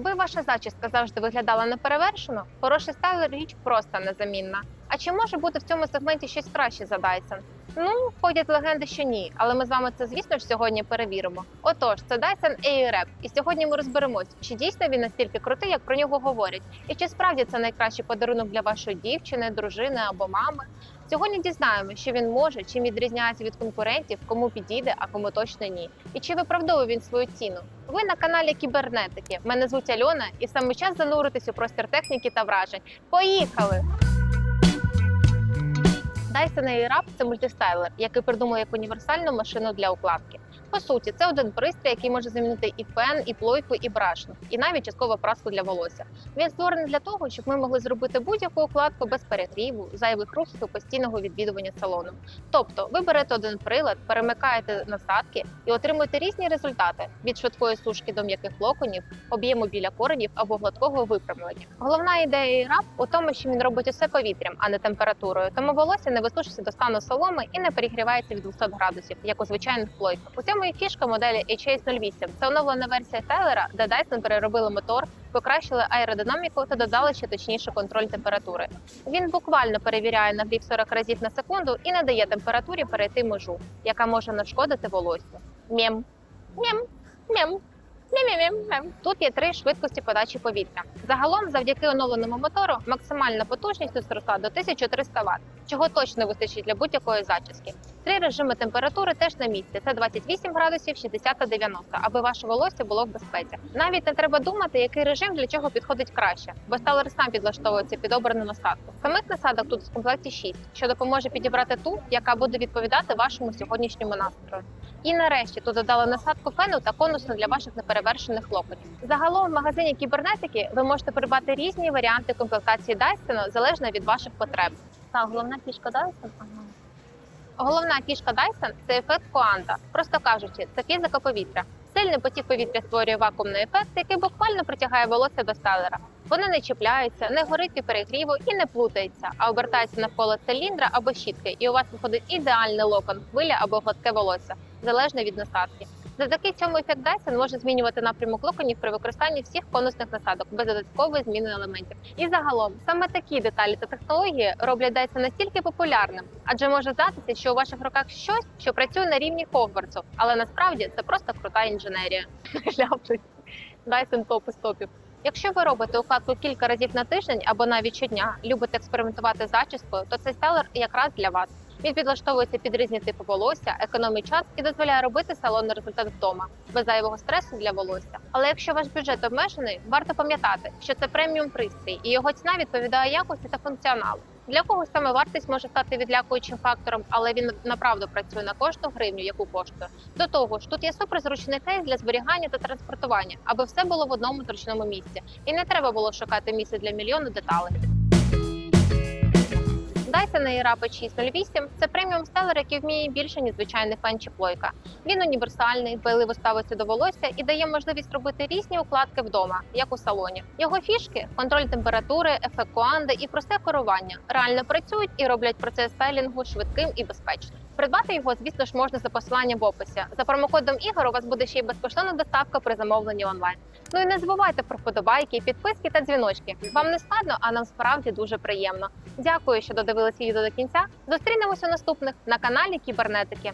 Аби ваша зачіска завжди виглядала неперевершено, хороший стайлер річ просто незамінна. А чи може бути в цьому сегменті щось краще за Dyson? Ну, ходять легенди, що ні, але ми з вами це, звісно ж, сьогодні перевіримо. Отож, це Dyson Airwrap, і сьогодні ми розберемось, чи дійсно він настільки крутий, як про нього говорять, і чи справді це найкращий подарунок для вашої дівчини, дружини або мами. Сьогодні дізнаємо, що він може, чим відрізняється від конкурентів, кому підійде, а кому точно ні. І чи виправдовує він свою ціну? Ви на каналі Кібернетики. Мене звуть Альона, і саме час зануритись у простір техніки та вражень. Поїхали! Dyson Airwrap – це мультистайлер, який придумав як універсальну машину для укладки. По суті, це один пристрій, який може замінити і фен, і плойку, і брашну, і навіть частково праску для волосся. Він створений для того, щоб ми могли зробити будь-яку укладку без перегріву, зайвих рухів і постійного відвідування салону. Тобто, ви берете один прилад, перемикаєте насадки і отримуєте різні результати від швидкої сушки до м'яких локонів, об'єму біля коренів або гладкого виправлення. Головна ідея Airwrap у тому, що він робить усе повітрям, а не температурою, тому волосся не висушиться до стану соломи і не перегрівається від 200 градусів, як у звичайних плойках. У цьому і фішка моделі HA08. Це оновлена версія Тайлера, де Dyson переробили мотор, покращили аеродинаміку та додали ще точніше контроль температури. Він буквально перевіряє нагрів 40 разів на секунду і не дає температурі перейти межу, яка може нашкодити волоссю. Мєм, мєм, мєм. Тут є три швидкості подачі повітря. Загалом, завдяки оновленому мотору, максимальна потужність тут зросла до 1300 Вт, чого точно вистачить для будь-якої зачіски. Три режими температури теж на місці: це 28 градусів, 60 та 90, аби ваше волосся було в безпеці. Навіть не треба думати, який режим для чого підходить краще, бо сталер сам підлаштовується під обрану насадку. Самих насадок тут в комплекті 6, що допоможе підібрати ту, яка буде відповідати вашому сьогоднішньому настрою. І нарешті тут додали насадку фену та конусну для ваших неперевершених локонів. Загалом в магазині кібернетики ви можете придбати різні варіанти комплектації Dyson залежно від ваших потреб. Так, головна фішка Dyson. Головна фішка Dyson – це ефект Коанда. Просто кажучи, це фізика повітря. Сильний потік повітря створює вакуумний ефект, який буквально притягає волосся до стелера. Воно не чіпляється, не горить від перегріву і не плутається, а обертається навколо циліндра або щітки, і у вас виходить ідеальний локон, хвиля або гладке волосся, залежно від насадки. Завдяки цьому ефект може змінювати напрямок локонів при використанні всіх конусних насадок без додаткової зміни елементів. І загалом саме такі деталі та технології роблять Dyson настільки популярним, адже може здатися, що у ваших руках щось, що працює на рівні Хогвартсу, але насправді це просто крута інженерія. Dyson топ із топів. Якщо ви робите укладку кілька разів на тиждень або навіть щодня, любите експериментувати з зачіскою, то цей стайлер якраз для вас. Він підлаштовується під різні типи волосся, економить час і дозволяє робити салонний результат вдома без зайвого стресу для волосся. Але якщо ваш бюджет обмежений, варто пам'ятати, що це преміум пристрій і його ціна відповідає якості та функціоналу. Для когось саме вартість може стати відлякуючим фактором, але він направду працює на кожну гривню, яку коштує. До того ж, тут є суперзручний кейс для зберігання та транспортування, аби все було в одному зручному місці, і не треба було шукати місце для мільйону деталей. Dyson Airwrap 608 – це преміум стелер, який вміє більше, ніж звичайний фен чи плойка. Він універсальний, дбайливо ставиться до волосся і дає можливість робити різні укладки вдома, як у салоні. Його фішки контроль температури, ефект коанди і просте керування реально працюють і роблять процес стайлінгу швидким і безпечним. Придбати його, звісно ж, можна за посиланням в описі. За промокодом ігор у вас буде ще й безкоштовна доставка при замовленні онлайн. Ну і не забувайте про вподобайки, підписки та дзвіночки. Вам не складно, а нам справді дуже приємно. Дякую, що додивилися відео до кінця. Зустрінемося у наступних на каналі Кібернетики.